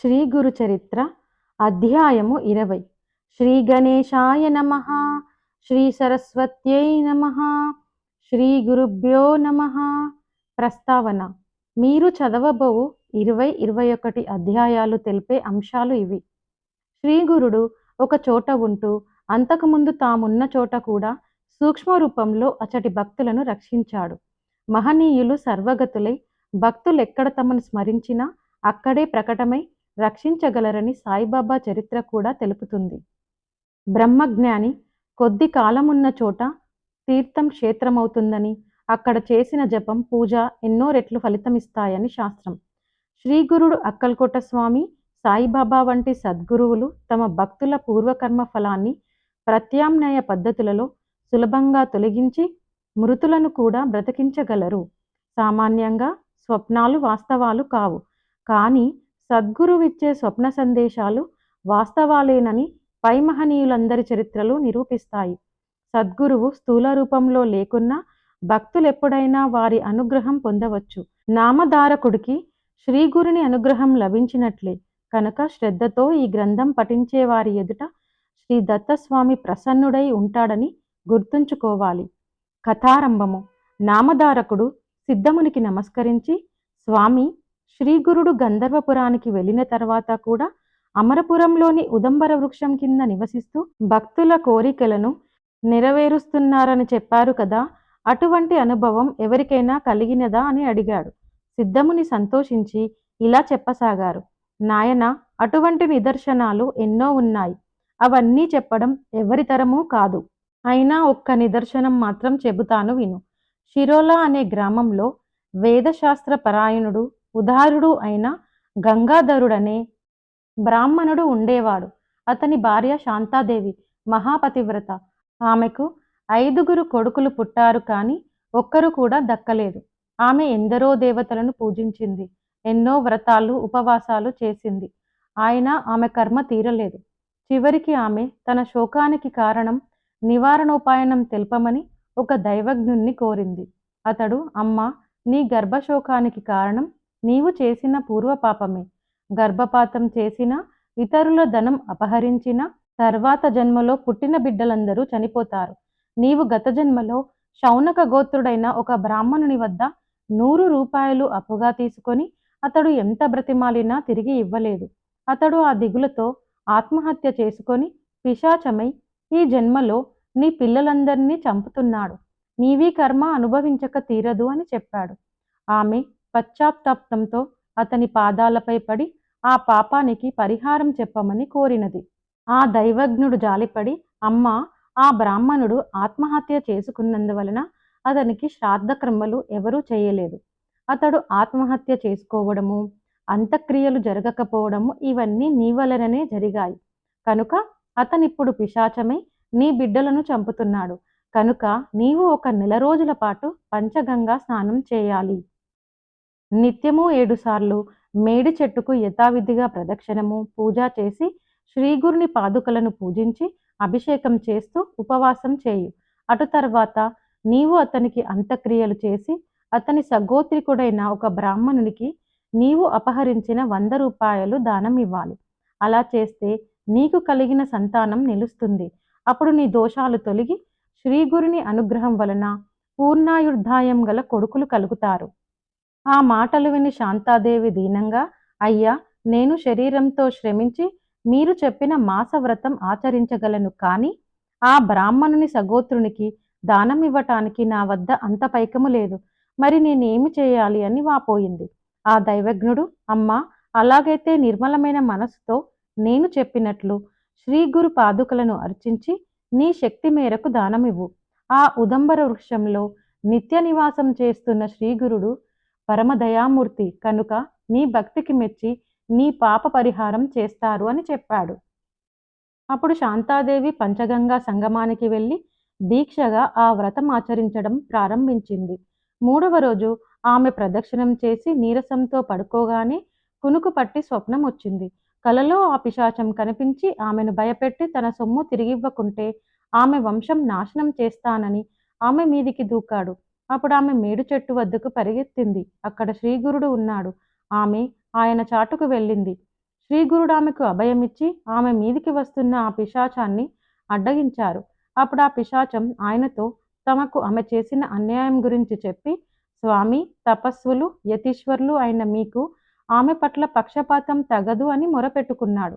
శ్రీ గురు చరిత్ర అధ్యాయము ఇరవై. శ్రీ గణేశాయ నమ. శ్రీ సరస్వత్యై నమ. శ్రీ గురుభ్యో నమ. ప్రస్తావన. మీరు చదవబోవు ఇరవై ఇరవై ఒకటి అధ్యాయాలు తెలిపే అంశాలు ఇవి. శ్రీ గురుడు ఒక చోట ఉంటూ అంతకుముందు తామున్న చోట కూడా సూక్ష్మ రూపంలో అచటి భక్తులను రక్షించాడు. మహనీయులు సర్వగతులై భక్తులెక్కడ తమను స్మరించినా అక్కడే ప్రకటమై రక్షించగలరని సాయిబాబా చరిత్ర కూడా తెలుపుతుంది. బ్రహ్మజ్ఞాని కొద్ది కాలమున్న చోట తీర్థం క్షేత్రమవుతుందని అక్కడ చేసిన జపం పూజ ఎన్నో రెట్లు ఫలితమిస్తాయని శాస్త్రం. శ్రీగురుడు అక్కల్కోట స్వామి సాయిబాబా వంటి సద్గురువులు తమ భక్తుల పూర్వకర్మ ఫలాన్ని ప్రత్యామ్నాయ పద్ధతులలో సులభంగా తొలగించి మృతులను కూడా బ్రతికించగలరు. సామాన్యంగా స్వప్నాలు వాస్తవాలు కావు. కానీ సద్గురువిచ్చే స్వప్న సందేశాలు వాస్తవాలేనని పై మహనీయులందరి చరిత్రలు నిరూపిస్తాయి. సద్గురువు స్థూల రూపంలో లేకున్నా భక్తులెప్పుడైనా వారి అనుగ్రహం పొందవచ్చు. నామధారకుడికి శ్రీగురుని అనుగ్రహం లభించినట్లే కనుక శ్రద్ధతో ఈ గ్రంథం పఠించే వారి ఎదుట శ్రీ దత్తస్వామి ప్రసన్నుడై ఉంటాడని గుర్తుంచుకోవాలి. కథారంభము. నామధారకుడు సిద్ధమునికి నమస్కరించి స్వామి శ్రీగురుడు గంధర్వపురానికి వెళ్ళిన తర్వాత కూడా అమరపురంలోని ఉదంబర వృక్షం కింద నివసిస్తూ భక్తుల కోరికలను నెరవేరుస్తున్నారని చెప్పారు కదా. అటువంటి అనుభవం ఎవరికైనా కలిగినదా అని అడిగాడు. సిద్ధముని సంతోషించి ఇలా చెప్పసాగారు. నాయన అటువంటి నిదర్శనాలు ఎన్నో ఉన్నాయి. అవన్నీ చెప్పడం ఎవరి తరమూ కాదు. అయినా ఒక్క నిదర్శనం మాత్రం చెబుతాను విను. షిరోలా అనే గ్రామంలో వేదశాస్త్ర పరాయణుడు ఉదారుడు అయిన గంగాధరుడనే బ్రాహ్మణుడు ఉండేవాడు. అతని భార్య శాంతాదేవి మహాపతివ్రత. ఆమెకు ఐదుగురు కొడుకులు పుట్టారు కానీ ఒక్కరు కూడా దక్కలేదు. ఆమె ఎందరో దేవతలను పూజించింది. ఎన్నో వ్రతాలు ఉపవాసాలు చేసింది. ఆయన ఆమె కర్మ తీరలేదు. చివరికి ఆమె తన శోకానికి కారణం నివారణోపాయనం తెలుపమని ఒక దైవజ్ఞుణ్ణి కోరింది. అతడు అమ్మ నీ గర్భశోకానికి కారణం నీవు చేసిన పూర్వపాపమే. గర్భపాతం చేసిన ఇతరుల ధనం అపహరించిన తర్వాత జన్మలో పుట్టిన బిడ్డలందరూ చనిపోతారు. నీవు గత జన్మలో శౌనక గోత్రుడైన ఒక బ్రాహ్మణుని వద్ద నూరు రూపాయలు అప్పుగా తీసుకొని అతడు ఎంత బ్రతిమాలినా తిరిగి ఇవ్వలేదు. అతడు ఆ దిగులతో ఆత్మహత్య చేసుకొని పిశాచమై ఈ జన్మలో నీ పిల్లలందరినీ చంపుతున్నాడు. నీవీ కర్మ అనుభవించక తీరదు అని చెప్పాడు. ఆమె పశ్చాత్తాప్తంతో అతని పాదాలపై పడి ఆ పాపానికి పరిహారం చెప్పమని కోరినది. ఆ దైవజ్ఞుడు జాలిపడి అమ్మ ఆ బ్రాహ్మణుడు ఆత్మహత్య చేసుకున్నందువలన అతనికి శ్రాద్ధక్రమలు ఎవరూ చేయలేదు. అతడు ఆత్మహత్య చేసుకోవడము అంత్యక్రియలు జరగకపోవడము ఇవన్నీ నీ వలననే జరిగాయి. కనుక అతనిప్పుడు పిశాచమై నీ బిడ్డలను చంపుతున్నాడు. కనుక నీవు ఒక నెల రోజుల పాటు పంచగంగా స్నానం చేయాలి. నిత్యము ఏడుసార్లు మేడి చెట్టుకు యథావిధిగా ప్రదక్షిణము పూజ చేసి శ్రీగురుని పాదుకలను పూజించి అభిషేకం చేస్తూ ఉపవాసం చేయు. అటు తర్వాత నీవు అతనికి అంత్యక్రియలు చేసి అతని సగోత్రికుడైన ఒక బ్రాహ్మణునికి నీవు అపహరించిన వంద రూపాయలు దానం ఇవ్వాలి. అలా చేస్తే నీకు కలిగిన సంతానం నిలుస్తుంది. అప్పుడు నీ దోషాలు తొలగి శ్రీగురుని అనుగ్రహం వలన పూర్ణాయుర్ధాయం గల కొడుకులు కలుగుతారు. ఆ మాటలు విని శాంతాదేవి దీనంగా అయ్యా నేను శరీరంతో శ్రమించి మీరు చెప్పిన మాసవ్రతం ఆచరించగలను కానీ ఆ బ్రాహ్మణుని సగోత్రునికి దానం ఇవ్వటానికి నా వద్ద అంత పైకము లేదు. మరి నేనేమి చేయాలి? అని వాపోయింది. ఆ దైవజ్ఞుడు అమ్మా అలాగైతే నిర్మలమైన మనసుతో నేను చెప్పినట్లు శ్రీ గురు పాదుకలను అర్చించి నీ శక్తి మేరకు దానమివ్వు. ఆ ఉదంబర వృక్షంలో నిత్య నివాసం చేస్తున్న శ్రీగురుడు పరమదయామూర్తి కనుక నీ భక్తికి మెచ్చి నీ పాప పరిహారం చేస్తారు అని చెప్పాడు. అప్పుడు శాంతాదేవి పంచగంగా సంగమానికి వెళ్ళి దీక్షగా ఆ వ్రతం ఆచరించడం ప్రారంభించింది. మూడవ రోజు ఆమె ప్రదక్షిణం చేసి నీరసంతో పడుకోగానే కునుకు పట్టి స్వప్నం వచ్చింది. కలలో ఆ పిశాచం కనిపించి ఆమెను భయపెట్టి తన సొమ్ము తిరిగివ్వకుంటే ఆమె వంశం నాశనం చేస్తానని ఆమె మీదికి దూకాడు. అప్పుడు ఆమె మేడు చెట్టు వద్దకు పరిగెత్తింది. అక్కడ శ్రీగురుడు ఉన్నాడు. ఆమె ఆయన చాటుకు వెళ్ళింది. శ్రీగురుడు ఆమెకు అభయమిచ్చి ఆమె మీదికి వస్తున్న ఆ పిశాచాన్ని అడ్డగించారు. అప్పుడు ఆ పిశాచం ఆయనతో తమకు ఆమె చేసిన అన్యాయం గురించి చెప్పి స్వామి తపస్సులు యతీశ్వరులు అయిన మీకు ఆమె పట్ల పక్షపాతం తగదు అని మొరపెట్టుకున్నాడు.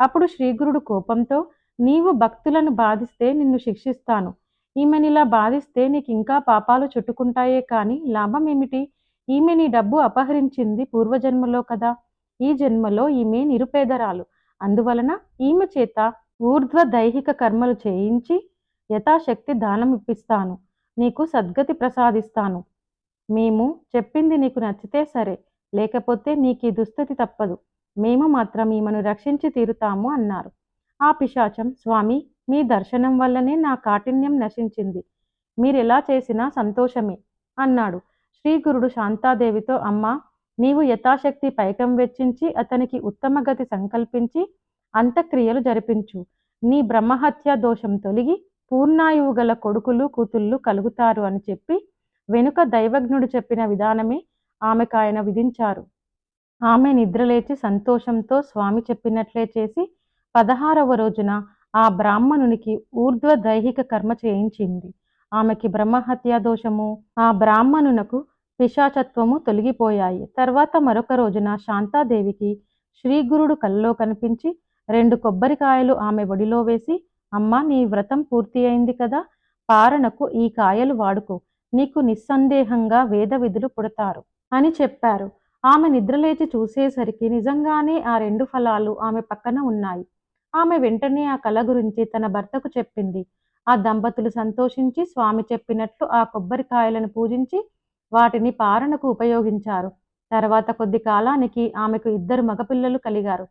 అప్పుడు శ్రీగురుడు కోపంతో నీవు భక్తులను బాధిస్తే నిన్ను శిక్షిస్తాను. ఈమెనిలా బాధిస్తే నీకు ఇంకా పాపాలు చుట్టుకుంటాయే కానీ లాభం ఏమిటి ఈమె నీ డబ్బు అపహరించింది పూర్వజన్మలో కదా. ఈ జన్మలో ఈమె నిరుపేదరాలు. అందువలన ఈమె చేత ఊర్ధ్వ దైహిక కర్మలు చేయించి యథాశక్తి దానం ఇప్పిస్తాను. నీకు సద్గతి ప్రసాదిస్తాను. మేము చెప్పింది నీకు నచ్చితే సరే లేకపోతే నీకు ఈ దుస్థితి తప్పదు. మేము మాత్రం ఈమెను రక్షించి తీరుతాము అన్నారు. ఆ పిశాచం స్వామి మీ దర్శనం వల్లనే నా కాఠిన్యం నశించింది. మీరెలా చేసినా సంతోషమే అన్నాడు. శ్రీగురుడు శాంతాదేవితో అమ్మా నీవు యథాశక్తి పైకం వెచ్చించి అతనికి ఉత్తమ గతి సంకల్పించి అంత్యక్రియలు జరిపించు. నీ బ్రహ్మహత్య దోషం తొలగి పూర్ణాయువు గల కొడుకులు కూతుళ్ళు కలుగుతారు అని చెప్పి వెనుక దైవజ్ఞుడు చెప్పిన విధానమే ఆమెకు ఆయన విధించారు. ఆమె నిద్రలేచి సంతోషంతో స్వామి చెప్పినట్లే చేసి పదహారవ రోజున ఆ బ్రాహ్మణునికి ఊర్ధ్వ దైహిక కర్మ చేయించింది. ఆమెకి బ్రహ్మహత్యా దోషము ఆ బ్రాహ్మణునకు పిశాచత్వము తొలగిపోయాయి. తర్వాత మరొక రోజున శాంతాదేవికి శ్రీగురుడు కల్లో కనిపించి రెండు కొబ్బరికాయలు ఆమె ఒడిలో వేసి అమ్మ నీ వ్రతం పూర్తి అయింది కదా పారణకు ఈ కాయలు వాడుకో నీకు నిస్సందేహంగా వేద విధులు పుడతారు అని చెప్పారు. ఆమె నిద్రలేచి చూసేసరికి నిజంగానే ఆ రెండు ఫలాలు ఆమె పక్కన ఉన్నాయి. ఆమె వెంటనే ఆ కళ గురించి తన భర్తకు చెప్పింది. ఆ దంపతులు సంతోషించి స్వామి చెప్పినట్లు ఆ కొబ్బరికాయలను పూజించి వాటిని పారణకు ఉపయోగించారు. తర్వాత కొద్ది కాలానికి ఆమెకు ఇద్దరు మగపిల్లలు కలిగారు.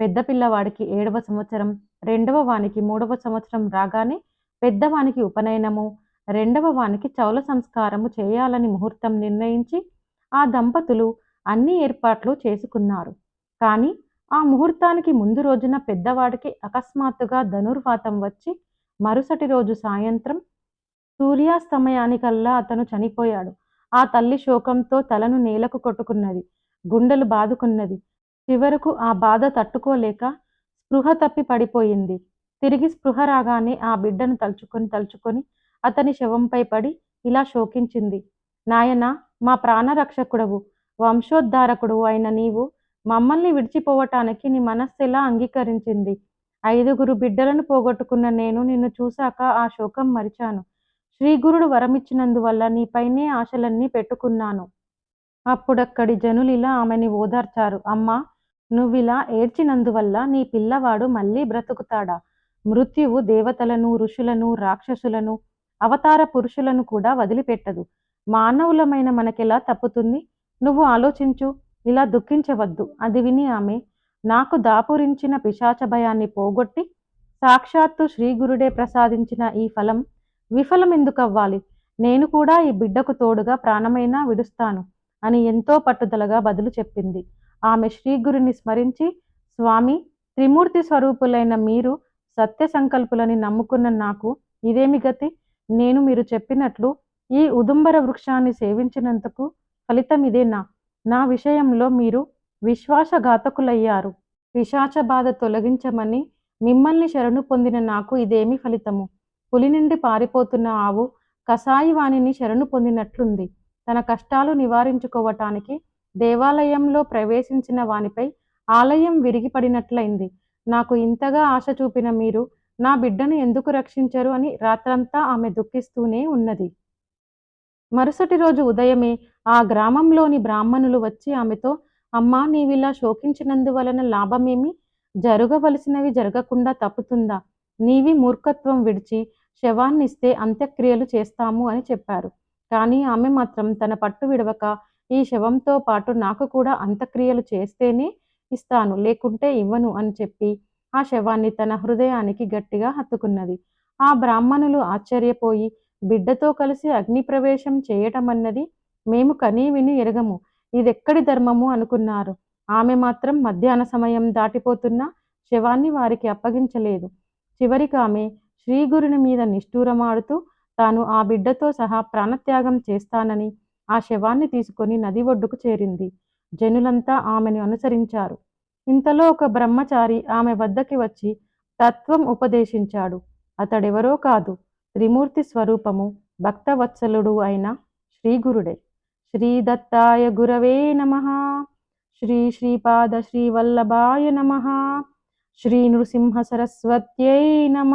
పెద్ద పిల్లవాడికి ఏడవ సంవత్సరం రెండవ వానికి మూడవ సంవత్సరం రాగానే పెద్దవానికి ఉపనయనము రెండవ వానికి చౌల సంస్కారము చేయాలని ముహూర్తం నిర్ణయించి ఆ దంపతులు అన్ని ఏర్పాట్లు చేసుకున్నారు. కానీ ఆ ముహూర్తానికి ముందు రోజున పెద్దవాడికి అకస్మాత్తుగా ధనుర్వాతం వచ్చి మరుసటి రోజు సాయంత్రం సూర్యాస్తమయానికల్లా అతను చనిపోయాడు. ఆ తల్లి శోకంతో తలను నేలకు కొట్టుకున్నది గుండెలు బాదుకున్నది. చివరకు ఆ బాధ తట్టుకోలేక స్పృహ తప్పి పడిపోయింది. తిరిగి స్పృహ రాగానే ఆ బిడ్డను తలుచుకొని తలుచుకొని అతని శవంపై పడి ఇలా శోకించింది. నాయన మా ప్రాణరక్షకుడవు వంశోద్ధారకుడు అయిన నీవు మమ్మల్ని విడిచిపోవటానికి నీ మనస్సు ఎలా అంగీకరించింది? ఐదుగురు బిడ్డలను పోగొట్టుకున్న నేను నిన్ను చూశాక ఆ శోకం మరిచాను. శ్రీగురుడు వరమిచ్చినందువల్ల నీపైనే ఆశలన్నీ పెట్టుకున్నాను. అప్పుడక్కడి జనులిలా ఆమెని ఓదార్చారు. అమ్మా నువ్విలా ఏడ్చినందువల్ల నీ పిల్లవాడు మళ్ళీ బ్రతుకుతాడా? మృత్యువు దేవతలను ఋషులను రాక్షసులను అవతార పురుషులను కూడా వదిలిపెట్టదు. మానవులమైన మనకెలా తప్పుతుంది? నువ్వు ఆలోచించు. ఇలా దుఃఖించవద్దు. అది విని ఆమె నాకు దాపురించిన పిశాచ భయాన్ని పోగొట్టి సాక్షాత్తు శ్రీగురుడే ప్రసాదించిన ఈ ఫలం విఫలం ఎందుకవ్వాలి? నేను కూడా ఈ బిడ్డకు తోడుగా ప్రాణమైనా విడుస్తాను అని ఎంతో పట్టుదలగా బదులు చెప్పింది. ఆమె శ్రీగురుని స్మరించి స్వామి త్రిమూర్తి స్వరూపులైన మీరు సత్య సంకల్పులని నమ్ముకున్న నాకు ఇదేమి గతి? నేను మీరు చెప్పినట్లు ఈ ఉదుంబర వృక్షాన్ని సేవించినందుకు ఫలితం ఇదేనా? నా విషయంలో మీరు విశ్వాసఘాతకులయ్యారు. పిశాచ బాధ తొలగించమని మిమ్మల్ని శరణు పొందిన నాకు ఇదేమి ఫలితము. పులి నుండి పారిపోతున్న ఆవు కసాయివాణిని శరణు పొందినట్లుంది. తన కష్టాలు నివారించుకోవటానికి దేవాలయంలో ప్రవేశించిన వానిపై ఆలయం విరిగిపడినట్లయింది. నాకు ఇంతగా ఆశ చూపిన మీరు నా బిడ్డను ఎందుకు రక్షించరు అని రాత్రంతా ఆమె దుఃఖిస్తూనే ఉన్నది. మరుసటి రోజు ఉదయమే ఆ గ్రామంలోని బ్రాహ్మణులు వచ్చి ఆమెతో అమ్మా నీవిలా శోకించినందువలన లాభమేమి? జరగవలసినవి జరగకుండా తప్పుతుందా? నీవి మూర్ఖత్వం విడిచి శవాన్నిస్తే అంత్యక్రియలు చేస్తాము అని చెప్పారు. కానీ ఆమె మాత్రం తన పట్టు విడవక ఈ శవంతో పాటు నాకు కూడా అంత్యక్రియలు చేస్తేనే ఇస్తాను లేకుంటే ఇవ్వను అని చెప్పి ఆ శవాన్ని తన హృదయానికి గట్టిగా హత్తుకున్నది. ఆ బ్రాహ్మణులు ఆశ్చర్యపోయి బిడ్డతో కలిసి అగ్ని ప్రవేశం చేయటమన్నది మేము కనీ విని ఎరగము. ఇదెక్కడి ధర్మము అనుకున్నారు? ఆమె మాత్రం మధ్యాహ్న సమయం దాటిపోతున్నా శవాన్ని వారికి అప్పగించలేదు. చివరికి ఆమె శ్రీగురుని మీద నిష్ఠూరమాడుతూ తాను ఆ బిడ్డతో సహా ప్రాణత్యాగం చేస్తానని ఆ శవాన్ని తీసుకొని నది ఒడ్డుకు చేరింది. జనులంతా ఆమెను అనుసరించారు. ఇంతలో ఒక బ్రహ్మచారి ఆమె వద్దకి వచ్చి తత్వం ఉపదేశించాడు. అతడెవరో కాదు. త్రిమూర్తి స్వరూపము భక్తవత్సలుడు అయిన శ్రీగురుడే. శ్రీ దత్తాయ గురవే నమ. శ్రీ శ్రీపాద శ్రీవల్లభాయ నమ. శ్రీ నృసింహ సరస్వత్యై నమ.